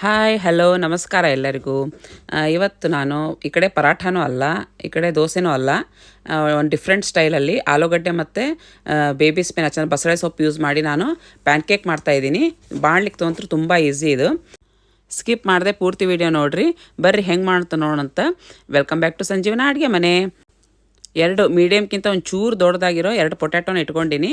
Hi hello ನಮಸ್ಕಾರ ಎಲ್ಲರಿಗೂ. ಇವತ್ತು ನಾನು ಈ ಕಡೆ ಪರಾಠನೂ ಅಲ್ಲ, ಈ ಕಡೆ ದೋಸೆನೂ ಅಲ್ಲ. ಒಂದು ಡಿಫ್ರೆಂಟ್ ಸ್ಟೈಲಲ್ಲಿ ಆಲೂಗಡ್ಡೆ ಮತ್ತು ಬೇಬಿ ಸ್ಪಿನಾಚ್ ಅಂದರೆ ಬಸಳೆ ಸೊಪ್ಪು ಯೂಸ್ ಮಾಡಿ ನಾನು ಪ್ಯಾನ್ಕೇಕ್ ಮಾಡ್ತಾಯಿದ್ದೀನಿ ಬಾಣ್ಲಿಕ್ಕೆ ತೊಗೊಂತರೂ ತುಂಬ ಈಸಿ ಇದು. ಸ್ಕಿಪ್ ಮಾಡದೆ ಪೂರ್ತಿ ವಿಡಿಯೋ ನೋಡಿರಿ. ಬರ್ರಿ ಹೆಂಗೆ ಮಾಡ್ತಾ ನೋಡೋಣಂತ. ವೆಲ್ಕಮ್ ಬ್ಯಾಕ್ ಟು ಸಂಜೀವನ ಅಡುಗೆ ಮನೆ. ಎರಡು ಮೀಡಿಯಮ್ಗಿಂತ ಒಂದು ಚೂರು ದೊಡ್ಡದಾಗಿರೋ ಎರಡು ಪೊಟ್ಯಾಟೋನ ಇಟ್ಕೊಂಡಿನಿ.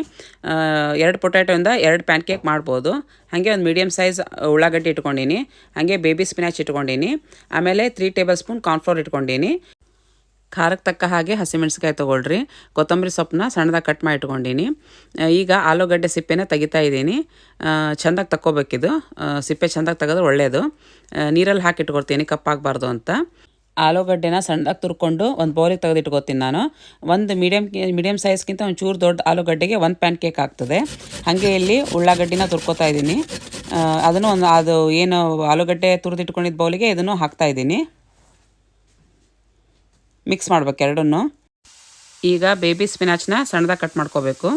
ಎರಡು ಪೊಟ್ಯಾಟೋಯಿಂದ ಎರಡು ಪ್ಯಾನ್ ಕೇಕ್ ಮಾಡ್ಬೋದು. ಹಾಗೆ ಒಂದು ಮೀಡಿಯಮ್ ಸೈಜ್ ಉಳ್ಳಾಗಡ್ಡೆ ಇಟ್ಕೊಂಡಿನಿ. ಹಾಗೆ ಬೇಬಿ ಸ್ಪಿನಾಚ್ ಇಟ್ಕೊಂಡಿನಿ. ಆಮೇಲೆ ತ್ರೀ ಟೇಬಲ್ ಸ್ಪೂನ್ ಕಾರ್ನ್ಫ್ಲೋರ್ ಇಟ್ಕೊಂಡಿನಿ. ಖಾರಕ್ಕೆ ತಕ್ಕ ಹಾಗೆ ಹಸಿಮೆಣಸಿಕಾಯಿ ತೊಗೊಳ್ರಿ. ಕೊತ್ತಂಬರಿ ಸೊಪ್ಪನ್ನ ಸಣ್ಣದಾಗಿ ಕಟ್ ಮಾಡಿ ಇಟ್ಕೊಂಡಿನಿ. ಈಗ ಆಲೂಗಡ್ಡೆ ಸಿಪ್ಪೆನ ತೆಗಿತಾ ಇದ್ದೀನಿ. ಚೆಂದಾಗಿ ತಕ್ಕೋಬೇಕಿದು. ಸಿಪ್ಪೆ ಚೆಂದಾಗಿ ತೆಗೆದ್ರೆ ಒಳ್ಳೆಯದು ನೀರಲ್ಲಿ ಹಾಕಿ ಇಟ್ಕೊಳ್ತೀನಿ ಕಪ್ಪಾಗಬಾರ್ದು ಅಂತ. ಆಲೂಗಡ್ಡೆನ ಸಣ್ಣದಾಗಿ ತುರ್ಕೊಂಡು ಒಂದು ಬೌಲಿಗೆ ತೆಗೆದಿಟ್ಕೋತೀನಿ ನಾನು. ಒಂದು ಮೀಡಿಯಮ್ ಮೀಡಿಯಮ್ ಸೈಜ್ಗಿಂತ ಒಂದು ಚೂರು ದೊಡ್ಡ ಆಲೂಗಡ್ಡೆಗೆ ಒಂದು ಪ್ಯಾನ್ ಕೇಕ್ ಆಗ್ತದೆ. ಹಾಗೆ ಇಲ್ಲಿ ಉಳ್ಳಾಗಡ್ಡಿನ ತುರ್ಕೋತಾ ಇದ್ದೀನಿ. ಅದನ್ನು ಒಂದು, ಅದು ಏನು ಆಲೂಗಡ್ಡೆ ತುರಿದಿಟ್ಕೊಂಡಿದ್ದ ಬೌಲಿಗೆ ಇದನ್ನು ಹಾಕ್ತಾ ಇದ್ದೀನಿ. ಮಿಕ್ಸ್ ಮಾಡ್ಬೇಕು ಎರಡನ್ನು. ಈಗ ಬೇಬಿ ಸ್ಪಿನಾಚ್ನ ಸಣ್ಣದಾಗಿ ಕಟ್ ಮಾಡ್ಕೋಬೇಕು.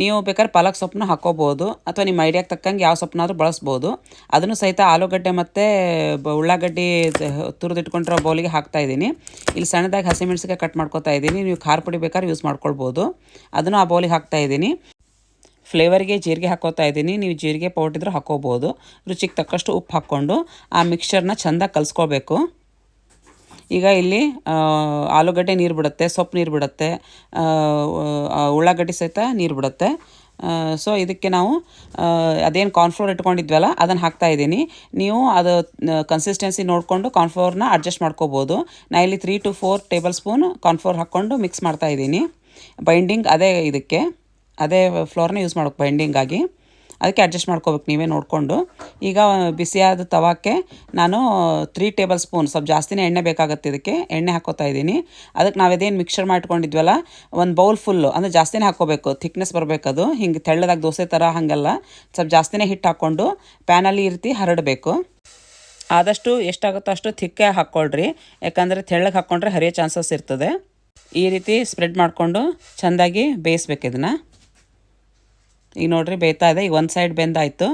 ನೀವು ಬೇಕಾದ್ರೆ ಪಾಲಕ್ ಸೊಪ್ಪನ್ನ ಹಾಕೋಬೋದು ಅಥವಾ ನಿಮ್ಮ ಐಡಿಯಾಗೆ ತಕ್ಕಂಗೆ ಯಾವ ಸೊಪ್ಪನ್ನಾದರೂ ಬಳಸ್ಬೋದು. ಅದನ್ನು ಸಹಿತ ಆಲೂಗಡ್ಡೆ ಮತ್ತು ಉಳ್ಳಾಗಡ್ಡಿ ತುರಿದಿಟ್ಕೊಂಡಿರೋ ಬೌಲಿಗೆ ಹಾಕ್ತಾ ಇದ್ದೀನಿ. ಇಲ್ಲಿ ಸಣ್ಣದಾಗಿ ಹಸಿಮೆಣಸಿಕಾಯಿ ಕಟ್ ಮಾಡ್ಕೊತಾ ಇದ್ದೀನಿ. ನೀವು ಖಾರ ಪುಡಿ ಬೇಕಾದ್ರೆ ಯೂಸ್ ಮಾಡ್ಕೊಳ್ಬೋದು. ಅದನ್ನು ಆ ಬೌಲಿಗೆ ಹಾಕ್ತಾ ಇದ್ದೀನಿ. ಫ್ಲೇವರ್ಗೆ ಜೀರಿಗೆ ಹಾಕೋತಾ ಇದ್ದೀನಿ. ನೀವು ಜೀರಿಗೆ ಪೌಡರ್ ಇದ್ರೂ ಹಾಕೋಬೋದು. ರುಚಿಗೆ ತಕ್ಕಷ್ಟು ಉಪ್ಪು ಹಾಕ್ಕೊಂಡು ಆ ಮಿಕ್ಸ್ಚರ್ನ ಚೆಂದಾಗಿ ಕಲಿಸ್ಕೋಬೇಕು. ಈಗ ಇಲ್ಲಿ ಆಲೂಗಡ್ಡೆ ನೀರು ಬಿಡುತ್ತೆ, ಸೊಪ್ಪು ನೀರು ಬಿಡುತ್ತೆ ಉಳ್ಳಾಗಡ್ಡೆ ಸಹಿತ ನೀರು ಬಿಡುತ್ತೆ. ಸೊ ಇದಕ್ಕೆ ನಾವು ಅದೇನು ಕಾರ್ನ್ಫ್ಲೋರ್ ಇಟ್ಕೊಂಡಿದ್ವಲ್ಲ ಅದನ್ನು ಹಾಕ್ತಾ ಇದ್ದೀನಿ. ನೀವು ಅದು ಕನ್ಸಿಸ್ಟೆನ್ಸಿ ನೋಡಿಕೊಂಡು ಕಾರ್ನ್ಫ್ಲೋರ್ನ ಅಡ್ಜಸ್ಟ್ ಮಾಡ್ಕೋಬೋದು. ನಾ ಇಲ್ಲಿ three to four tablespoon cornflour ಹಾಕ್ಕೊಂಡು ಮಿಕ್ಸ್ ಮಾಡ್ತಾ ಇದ್ದೀನಿ. ಬೈಂಡಿಂಗ್ ಅದೇ ಇದಕ್ಕೆ, ಅದೇ ಫ್ಲೋರ್ನ ಯೂಸ್ ಮಾಡೋಕೆ ಬೈಂಡಿಂಗಾಗಿ ಅದಕ್ಕೆ ಅಡ್ಜಸ್ಟ್ ಮಾಡ್ಕೋಬೇಕು ನೀವೇ ನೋಡಿಕೊಂಡು. ಈಗ ಬಿಸಿಯಾದ ತವಾಕ್ಕೆ ನಾನು ತ್ರೀ ಟೇಬಲ್ ಸ್ಪೂನ್ ಸ್ವಲ್ಪ ಜಾಸ್ತಿನೇ ಎಣ್ಣೆ ಬೇಕಾಗುತ್ತೆ ಇದಕ್ಕೆ. ಎಣ್ಣೆ ಹಾಕೋತಾ ಇದ್ದೀನಿ. ಅದಕ್ಕೆ ನಾವಿದೇನು ಮಿಕ್ಸರ್ ಮಾಡ್ಕೊಂಡಿದ್ವಲ್ಲ, ಒಂದು ಬೌಲ್ ಫುಲ್ಲು ಅಂದರೆ ಜಾಸ್ತಿನೇ ಹಾಕ್ಕೋಬೇಕು ಥಿಕ್ನೆಸ್ ಬರಬೇಕದು ಹಿಂಗೆ ತೆಳ್ಳದಾಗ ದೋಸೆ ಥರ ಹಾಗೆಲ್ಲ. ಸ್ವಲ್ಪ ಜಾಸ್ತಿನೇ ಹಿಟ್ಟು ಹಾಕ್ಕೊಂಡು ಪ್ಯಾನಲ್ಲಿ ಈ ರೀತಿ ಹರಡಬೇಕು. ಆದಷ್ಟು ಎಷ್ಟಾಗುತ್ತೋ ಅಷ್ಟು ಥಿಕ್ಕೆ ಹಾಕ್ಕೊಳ್ರಿ ಯಾಕಂದರೆ ತೆಳ್ಳಗೆ ಹಾಕ್ಕೊಂಡ್ರೆ ಹರಿಯೋ ಚಾನ್ಸಸ್ ಇರ್ತದೆ. ಈ ರೀತಿ ಸ್ಪ್ರೆಡ್ ಮಾಡಿಕೊಂಡು ಚೆಂದಾಗಿ ಬೇಯಿಸ್ಬೇಕು ಇದನ್ನು. ಈಗ ನೋಡ್ರಿ ಬೇಯ್ತಾ ಇದೆ. ಈಗ ಒಂದು ಸೈಡ್ ಬೆಂದಾಯಿತು.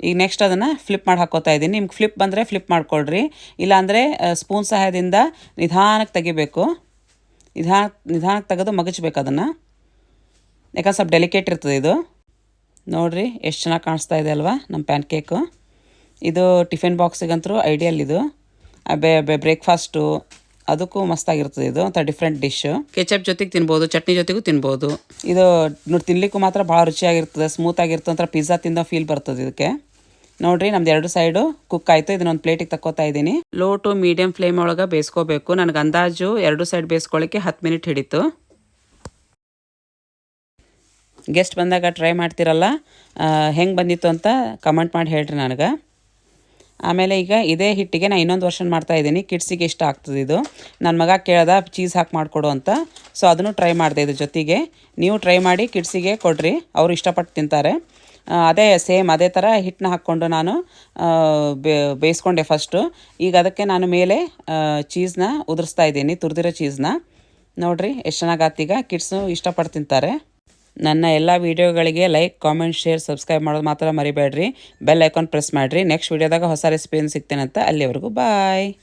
ಈಗ ನೆಕ್ಸ್ಟ್ ಅದನ್ನು ಫ್ಲಿಪ್ ಮಾಡಿ ಹಾಕೋತಾ ಇದ್ದೀನಿ. ನಿಮ್ಗೆ ಫ್ಲಿಪ್ ಬಂದರೆ ಫ್ಲಿಪ್ ಮಾಡ್ಕೊಳ್ರಿ. ಇಲ್ಲಾಂದರೆ ಸ್ಪೂನ್ ಸಹಾಯದಿಂದ ನಿಧಾನಕ್ಕೆ ತೆಗಿಬೇಕು. ನಿಧಾನ ನಿಧಾನಕ್ಕೆ ತೆಗೆದು ಮಗಚ್ಬೇಕು ಅದನ್ನು. ಯಾಕಂದ್ರೆ ಸ್ವಲ್ಪ ಡೆಲಿಕೇಟ್ ಇರ್ತದೆ ಇದು. ನೋಡಿರಿ, ಎಷ್ಟು ಚೆನ್ನಾಗಿ ಕಾಣಿಸ್ತಾ ಇದೆ ಅಲ್ವಾ ನಮ್ಮ ಪ್ಯಾನ್ ಕೇಕು ಇದು ಟಿಫಿನ್ ಬಾಕ್ಸಿಗಂತೂ ಐಡಿಯಲ್ ಇದು. ಬ್ರೇಕ್ಫಾಸ್ಟು ಅದಕ್ಕೂ ಮಸ್ತಾಗಿರ್ತದೆ ಇದು ಅಂತ ಡಿಫ್ರೆಂಟ್ ಡಿಶ್ ಕೆಚಪ್ ಜೊತೆಗೆ ತಿನ್ಬೋದು ಚಟ್ನಿ ಜೊತೆಗೂ ತಿನ್ಬೋದು. ಇದು ನೋಡಿ ತಿನ್ಲಿಕ್ಕೂ ಮಾತ್ರ ಭಾಳ ರುಚಿಯಾಗಿರ್ತದೆ ಸ್ಮೂತ್ ಆಗಿರ್ತದೆ ಅಂತ ಪಿಜ್ಜಾ ತಿಂದ ಫೀಲ್ ಬರ್ತದೆ ಇದಕ್ಕೆ. ನೋಡ್ರಿ ನಮ್ದು ಎರಡು ಸೈಡು ಕುಕ್ ಆಯಿತು ಇದನ್ನೊಂದು ಪ್ಲೇಟಿಗೆ ತಕ್ಕೋತಾ ಇದ್ದೀನಿ. ಲೋ ಟು ಮೀಡಿಯಂ ಫ್ಲೇಮ್ ಒಳಗೆ ಬೇಯಿಸ್ಕೋಬೇಕು. ನನಗೆ ಅಂದಾಜು ಎರಡು ಸೈಡ್ ಬೇಯಿಸ್ಕೊಳ್ಳಿಕ್ಕೆ ಹತ್ತು ಮಿನಿಟ್ ಹಿಡಿತು. ಗೆಸ್ಟ್ ಬಂದಾಗ ಟ್ರೈ ಮಾಡ್ತಿರಲ್ಲ ಹೆಂಗೆ ಬಂದಿತ್ತು ಅಂತ ಕಮೆಂಟ್ ಮಾಡಿ ಹೇಳ್ರಿ ನನಗೆ. ಆಮೇಲೆ ಈಗ ಇದೇ ಹಿಟ್ಟಿಗೆ ನಾನು ಇನ್ನೊಂದು ವರ್ಷನ್ ಮಾಡ್ತಾ ಇದ್ದೀನಿ. ಕಿಡ್ಸಿಗೆ ಇಷ್ಟ ಆಗ್ತದೆ ಇದು. ನನ್ನ ಮಗ ಕೇಳ್ದ, ಚೀಸ್ ಹಾಕಿ ಮಾಡಿಕೊಡು ಅಂತ. ಸೊ ಅದನ್ನು ಟ್ರೈ ಮಾಡಿದೆ ಇದ್ರ ಜೊತೆಗೆ. ನೀವು ಟ್ರೈ ಮಾಡಿ, ಕಿಡ್ಸಿಗೆ ಕೊಡ್ರಿ. ಅವರು ಇಷ್ಟಪಟ್ಟು ತಿಂತಾರೆ. ಅದೇ ಸೇಮ್, ಅದೇ ಥರ ಹಿಟ್ಟನ್ನ ಹಾಕ್ಕೊಂಡು ನಾನು ಬೇಯಿಸ್ಕೊಂಡೆ ಫಸ್ಟು ಈಗ ಅದಕ್ಕೆ ನಾನು ಮೇಲೆ ಚೀಸ್ನ ಉದುರಿಸ್ತಾ ಇದ್ದೀನಿ, ತುರಿದಿರೋ ಚೀಸ್ನ. ನೋಡಿರಿ, ಎಷ್ಟು ಚೆನ್ನಾಗಾತೀಗ ಕಿಡ್ಸು ಇಷ್ಟಪಟ್ಟು ತಿಂತಾರೆ. ನನ್ನ ಎಲ್ಲ ವೀಡಿಯೋಗಳಿಗೆ ಲೈಕ್, ಕಾಮೆಂಟ್, ಶೇರ್, ಸಬ್ಸ್ಕ್ರೈಬ್ ಮಾಡೋದು ಮಾತ್ರ ಮರಿಬೇಡ್ರಿ. ಬೆಲ್ ಐಕಾನ್ ಪ್ರೆಸ್ ಮಾಡಿರಿ. ನೆಕ್ಸ್ಟ್ ವೀಡಿಯೋದಾಗ ಹೊಸ ರೆಸಿಪಿಯನ್ನು ಅಂತ ಅಲ್ಲಿವರೆಗೂ ಬಾಯ್.